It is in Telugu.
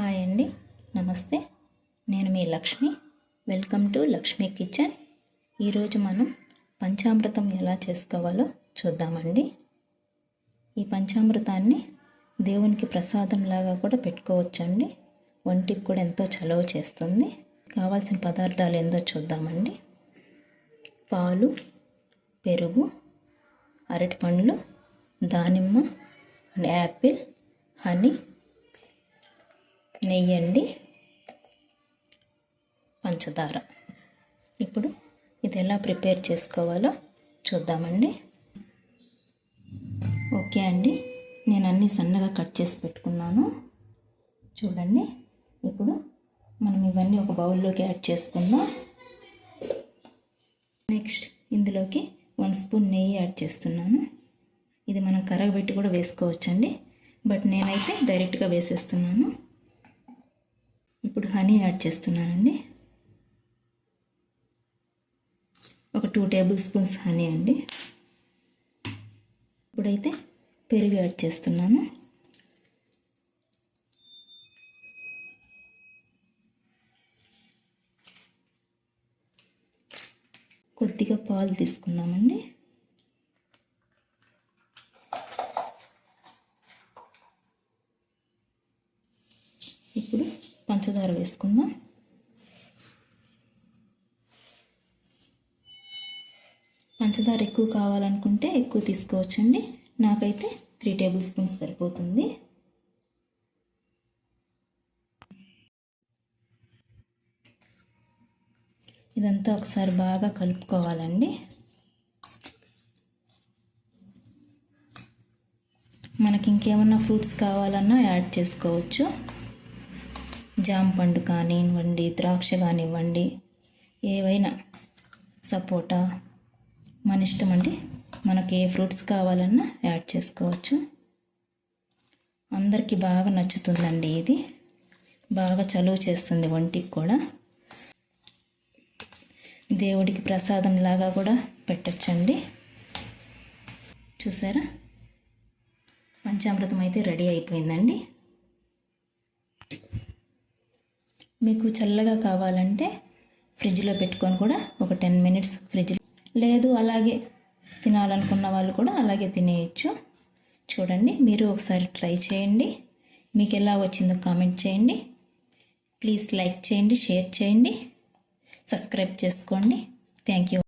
హాయ్ అండి. నమస్తే. నేను మీ Lakshmi. Welcome to Lakshmi kitchen. ఈరోజు మనం పంచామృతం ఎలా చేసుకోవాలో చూద్దామండి. ఈ పంచామృతాన్ని దేవునికి ప్రసాదంలాగా కూడా పెట్టుకోవచ్చండి. ఒంటికి కూడా ఎంతో చలవ చేస్తుంది. కావాల్సిన పదార్థాలు ఏందో చూద్దామండి. పాలు పెరుగు అరటిపండ్లు దానిమ్మ యాపిల్ హనీ నెయ్యి అండి పంచదార. ఇప్పుడు ఇది ఎలా ప్రిపేర్ చేసుకోవాలో చూద్దామండి. ఓకే అండి నేను అన్నీ సన్నగా కట్ చేసి పెట్టుకున్నాను. చూడండి ఇప్పుడు మనం ఇవన్నీ ఒక బౌల్లోకి యాడ్ చేసుకుందాం. నెక్స్ట్ ఇందులోకి వన్ స్పూన్ నెయ్యి యాడ్ చేస్తున్నాను. ఇది మనం కరగబెట్టి కూడా వేసుకోవచ్చండి బట్ నేనైతే డైరెక్ట్గా వేసేస్తున్నాను. ఇప్పుడు హనీ యాడ్ చేస్తున్నానండి. ఒక టూ టేబుల్ స్పూన్స్ హనీ అండి. ఇప్పుడైతే పెరుగు యాడ్ చేస్తున్నాను. కొద్దిగా పాలు తీసుకుందామండి. ఇప్పుడు పంచదార వేసుకుందాం. పంచదార ఎక్కువ కావాలనుకుంటే ఎక్కువ తీసుకోవచ్చండి. నాకైతే త్రీ టేబుల్ స్పూన్స్ సరిపోతుంది. ఇదంతా ఒకసారి బాగా కలుపుకోవాలండి. మనకి ఇంకేమన్నా ఫ్రూట్స్ కావాలన్నా యాడ్ చేసుకోవచ్చు. జామ పండు కానివ్వండి ద్రాక్ష కానివ్వండి ఏవైనా సపోటా మన ఇష్టం అండి. మనకి ఏ ఫ్రూట్స్ కావాలన్నా యాడ్ చేసుకోవచ్చు. అందరికీ బాగా నచ్చుతుందండి ఇది. బాగా చలువ చేస్తుంది ఒంటికి కూడా. దేవుడికి ప్రసాదం లాగా కూడా పెట్టచ్చండి. చూసారా? పంచామృతం అయితే రెడీ అయిపోయిందండి. మీకు చల్లగా కావాలంటే ఫ్రిడ్జ్లో పెట్టుకొని కూడా ఒక టెన్ మినిట్స్ ఫ్రిడ్జ్ లేదు అలాగే తినాలనుకున్న వాళ్ళు కూడా అలాగే తినేయచ్చు. చూడండి మీరు ఒకసారి ట్రై చేయండి. మీకు ఎలా వచ్చిందో కామెంట్ చేయండి. ప్లీజ్ లైక్ చేయండి షేర్ చేయండి. సబ్స్క్రైబ్ చేసుకోండి. Thank you.